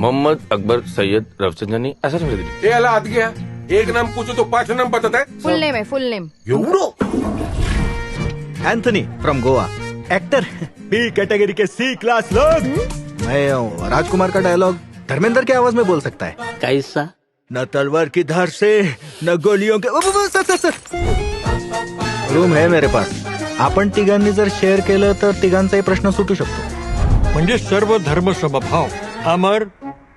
Mohammed Akbar Syed Rafsanjani ऐसा समझ लीजिए। ये अला हात गया एक नाम पूछो तो पाँच नाम बताता है। फुल नेम है full name. Anthony from Goa. Actor? B category K C class लोग। मैं हूँ राजकुमार का डायलॉग धर्मेंद्र की आवाज़ में बोल सकता है। कैसा? न तलवार की धार से न गोलियों के सर सर सर। रूम है मेरे पास। आपण तिघांनी जर शेअर केलं तर तिघांचाही प्रश्न सुटू शकतो। म्हणजे सर्व धर्म समभाव। अमर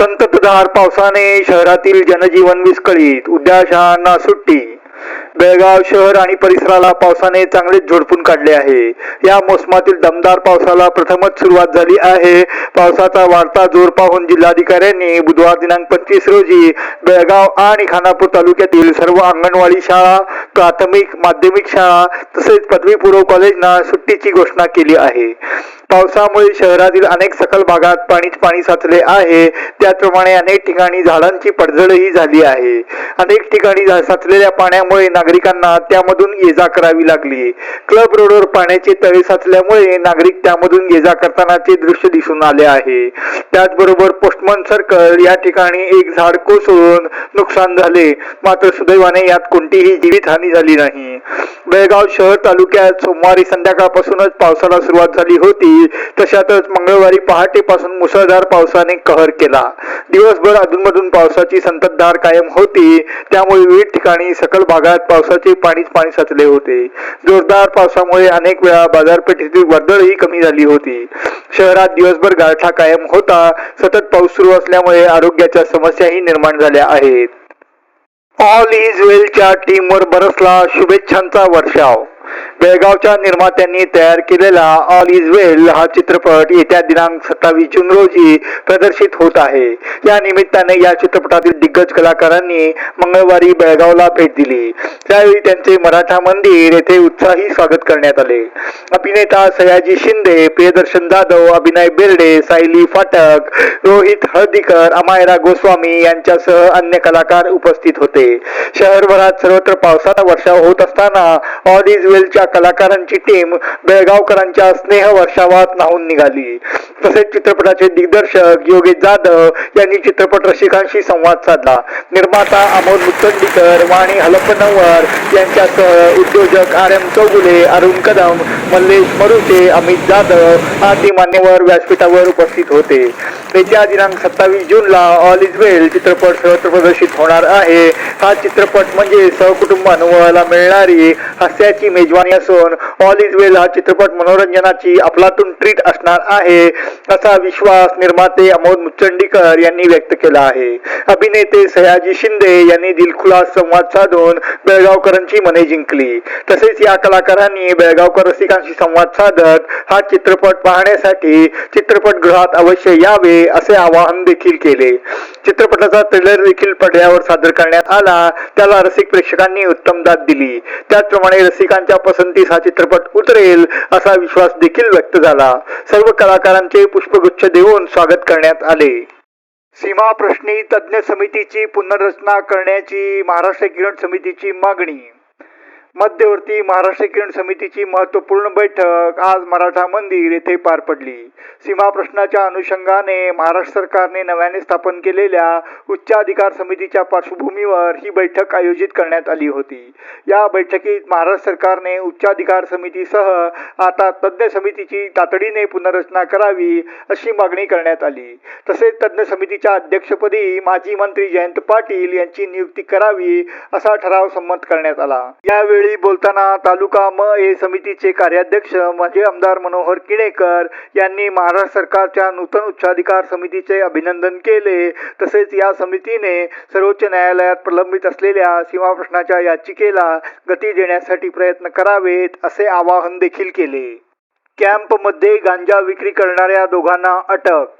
संततधार पावसाने शहरातील जनजीवन विस्कळीत. उद्या शाळांना सुट्टी. बेळगाव शहर आणि परिसराला पावसाने चांगलेच झोडपून काढले आहे. या मोसमातील दमदार पावसाला प्रथमच सुरुवात झाली आहे. पावसाचा वाढता जोर पाहून जिल्हाधिकाऱ्यांनी बुधवार दिनांक पंचवीस रोजी बेळगाव आणि खानापूर तालुक्यातील सर्व अंगणवाडी शाळा प्राथमिक माध्यमिक शाळा तसेच पदवीपूर्व कॉलेजना सुट्टीची घोषणा केली आहे. पावसामुळे शहरातील अनेक सकल भागात पाणीच पाणी साचले आहे. त्याचप्रमाणे अनेक ठिकाणी झाडांची पडझडही झाली आहे. अनेक ठिकाणी साचलेल्या पाण्यामुळे नागरिकांना त्यामधून ये जा करावी लागली. क्लब रोडवर पाण्याचे तळे साचल्यामुळे नागरिक त्यामधून ये जा करतानाचे दृश्य दिसून आले आहे. त्याचबरोबर पोस्टमन सर्कल या ठिकाणी एक झाड कोसळून नुकसान झाले. मात्र सुदैवाने यात कोणतीही जीवितहानी झाली नाही. बेळगाव शहर तालुक्यात सोमवारी संध्याकाळपासूनच पावसाला सुरुवात झाली होती. होती तशातच मंगळवारी पहाटेपासून मुसळधार पावसाने कहर केला. दिवसभर अधूनमधून पावसाची संततधार कायम होती. त्यामुळे विविध ठिकाणी सकल भागात पावसाचे पाणीच पाणी साचले होते. जोरदार पावसामुळे अनेक वेळा बाजारपेठेतील वर्दळही कमी झाली होती. शहरात दिवसभर गारठा कायम होता. सतत पाऊस सुरू असल्यामुळे आरोग्याच्या समस्याही निर्माण झाल्या आहेत. ऑल इज वेलच्या टीमवर बरसला शुभेच्छांचा वर्षाव. बेळगावच्या निर्मात्यांनी तयार केलेला ऑल इज वेल हा चित्रपट येत्या दिनांक सत्तावीस जून रोजी प्रदर्शित होत आहे. या निमित्ताने या चित्रपटातील दिग्गज कलाकारांनी मंगळवारी बेळगावला भेट दिली. त्यावेळी त्यांचे मराठा मंदिर येथे उत्साही स्वागत करण्यात आले. अभिनेता सयाजी शिंदे प्रियदर्शन जाधव अभिनय बेर्डे सायली फाटक रोहित हळदीकर अमायरा गोस्वामी यांच्यासह अन्य कलाकार उपस्थित होते. शहरभरात सर्वत्र पावसाचा वर्षाव होत असताना ऑल इज वेलच्या कलाकारांची टीम बेळगावकरांच्या स्नेह वर्षावात नाहून निघाली. तसेच चित्रपटाचे दिग्दर्शक योगेश जाधव यांनी चित्रपट रसिकांशी संवाद साधला. निर्माता अमोल मुत्तंडीकर वाणी हलपनवर यांच्यासह उद्योजक आर एम चौगुले अरुण कदम मल्लेश मरुते अमित जाधव आदी मान्यवर व्यासपीठावर उपस्थित होते. येत्या दिनांक सत्तावीस जूनला ऑल इज वेल चित्रपट सर्वत्र प्रदर्शित होणार आहे. हा चित्रपट म्हणजे सहकुटुंब अनुभवाला मिळणारी हास्याची मेजवानी असून ऑल इज वेल हा चित्रपट मनोरंजनाची अफलातून ट्रीट असणार आहे असा विश्वास निर्माते अमोल मुचंडीकर यांनी व्यक्त केला आहे. अभिनेते सयाजी शिंदे यांनी दिलखुलास संवाद साधून बेळगावकरांची मने जिंकली. तसेच या कलाकारांनी बेळगावकर रसिकांशी संवाद साधत हा चित्रपट पाहण्यासाठी चित्रपटगृहात अवश्य यावे असे आवाहन देखील केले. चित्रपटाचा ट्रेलर देखील पडद्यावर सादर करण्यात आला. त्याला रसिक प्रेक्षकांनी उत्तम दाद दिली. त्याचप्रमाणे रसिकांच्या पसंत पसंतीस हा चित्रपट उतरेल असा विश्वास देखील व्यक्त झाला. सर्व कलाकारांचे पुष्पगुच्छ देऊन स्वागत करण्यात आले. सीमा प्रश्नी तज्ज्ञ समितीची पुनर्रचना करण्याची महाराष्ट्र किरण समितीची मागणी मध्यवर्ती महाराष्ट्र किरण समितीची महत्त्वपूर्ण बैठक आज मराठा मंदिर येथे पार पडली. सीमा प्रश्नाच्या अनुषंगाने महाराष्ट्र सरकारने नव्याने स्थापन केलेल्या उच्चाधिकार समितीच्या पार्श्वभूमीवर ही बैठक आयोजित करण्यात आली होती. या बैठकीत महाराष्ट्र सरकारने उच्चाधिकार समितीसह आता तज्ज्ञ समितीची तातडीने पुनर्रचना करावी अशी मागणी करण्यात आली. तसेच तज्ज्ञ समितीच्या अध्यक्षपदी माजी मंत्री जयंत पाटील यांची नियुक्ती करावी असा ठराव संमत करण्यात आला. यावेळी बोलताना तालुका म ए समितीचे कार्याध्यक्ष माजी आमदार मनोहर किणेकर यांनी महाराष्ट्र सरकारच्या नूतन उच्चाधिकार समितीचे अभिनंदन केले. तसेच या समितीने सर्वोच्च न्यायालयात प्रलंबित असलेल्या सीमा प्रश्नाच्या याचिकेला गती देण्यासाठी प्रयत्न करावेत असे आवाहन देखील केले. कॅम्पमध्ये गांजा विक्री करणाऱ्या दोघांना अटक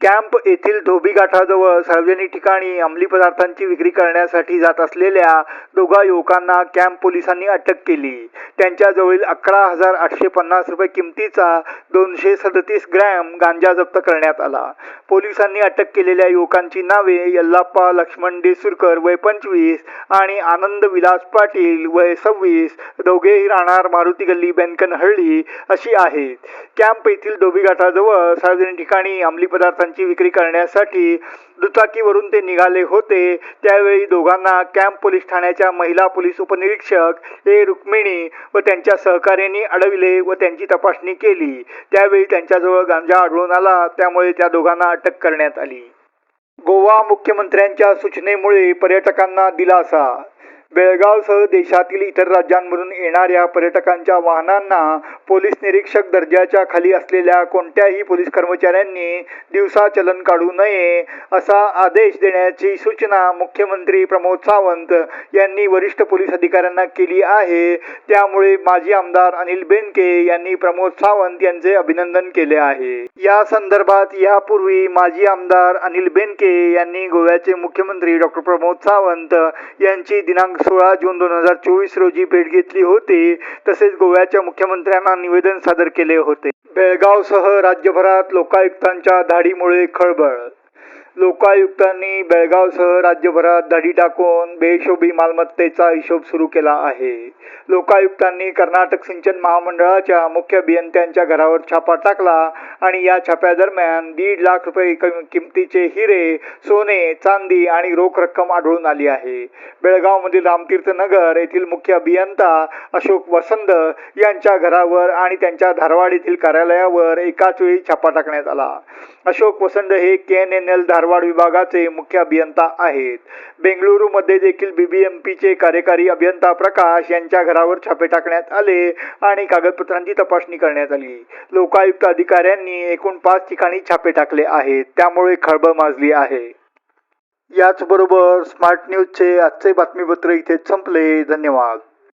कॅम्प येथील धोबी गाठाजवळ सार्वजनिक ठिकाणी अंमली पदार्थांची विक्री करण्यासाठी जात असलेल्या दोघा युवकांना कॅम्प पोलिसांनी अटक केली. त्यांच्याजवळील अकरा हजार आठशे पन्नास रुपये किमतीचा दोनशे सदतीस ग्रॅम गांजा जप्त करण्यात आला. पोलिसांनी अटक केलेल्या युवकांची नावे यल्लाप्पा लक्ष्मण डेसुरकर वय पंचवीस आणि आनंद विलास पाटील वय सव्वीस दोघेही राहणार मारुती गल्ली बेनकनहಳ್ಳಿ अशी आहेत. कॅम्प येथील धोबीघाटाजवळ सार्वजनिक ठिकाणी अंमली पदार्थांची विक्री करण्यासाठी दुचाकीवरून ते निघाले होते. त्यावेळी दोघांना कॅम्प पोलीस ठाण्याच्या महिला पोलीस उपनिरीक्षक ए. रुक्मिणी व त्यांच्या सहकार्यांनी अडविले व त्यांची तपासणी केली. त्यावेळी त्यांच्याजवळ गांजा आढळून आला. त्यामुळे त्या दोघांना अटक करण्यात आली. गोवा मुख्यमंत्र्यांच्या सूचनेमुळे पर्यटकांना दिलासा बेळगावसह देशातील इतर राज्यांमधून येणाऱ्या पर्यटकांच्या वाहनांना पोलीस निरीक्षक दर्जाच्या खाली असलेल्या कोणत्याही पोलीस कर्मचाऱ्यांनी दिवसा चलन काढू नये असा आदेश देण्याची सूचना मुख्यमंत्री प्रमोद सावंत यांनी वरिष्ठ पोलीस अधिकाऱ्यांना केली आहे. त्यामुळे माजी आमदार अनिल बेनके यांनी प्रमोद सावंत यांचे अभिनंदन केले आहे. या संदर्भात यापूर्वी माजी आमदार अनिल बेनके यांनी गोव्याचे मुख्यमंत्री डॉक्टर प्रमोद सावंत यांची दिनांक सोळा जून दोन हजार चोवीस रोजी भेट घेतली होती. तसेच गोव्याच्या मुख्यमंत्र्यांना निवेदन सादर केले होते. बेळगावसह राज्यभरात लोकायुक्तांच्या धाडीमुळे खळबळ लोकायुक्तांनी बेळगावसह राज्यभरात धडी टाकून बेहिशोबी मालमत्तेचा हिशोब सुरू केला आहे. लोकायुक्तांनी कर्नाटक सिंचन महामंडळाच्या मुख्य अभियंत्यांच्या घरावर छापा टाकला आणि या छाप्यादरम्यान दीड लाख रुपये किमतीचे हिरे सोने चांदी आणि रोख रक्कम आढळून आली आहे. बेळगावमधील रामतीर्थ नगर येथील मुख्य अभियंता अशोक वसंत यांच्या घरावर आणि त्यांच्या धारवाड येथील कार्यालयावर एकाच वेळी छापा टाकण्यात आला. अशोक वसंत हे के एन एन एल धार धारवाड विभागाचे मुख्य अभियंता आहेत. बेंगळुरूमध्ये देखील बीबीएमपीचे कार्यकारी अभियंता प्रकाश यांच्या घरावर छापे टाकण्यात आले आणि कागदपत्रांची तपासणी करण्यात आली. लोकायुक्त अधिकाऱ्यांनी एकूण पाच ठिकाणी छापे टाकले आहेत. त्यामुळे खळबळ माजली आहे. याचबरोबर स्मार्ट न्यूजचे आजचे बातमीपत्र इथे संपले. धन्यवाद.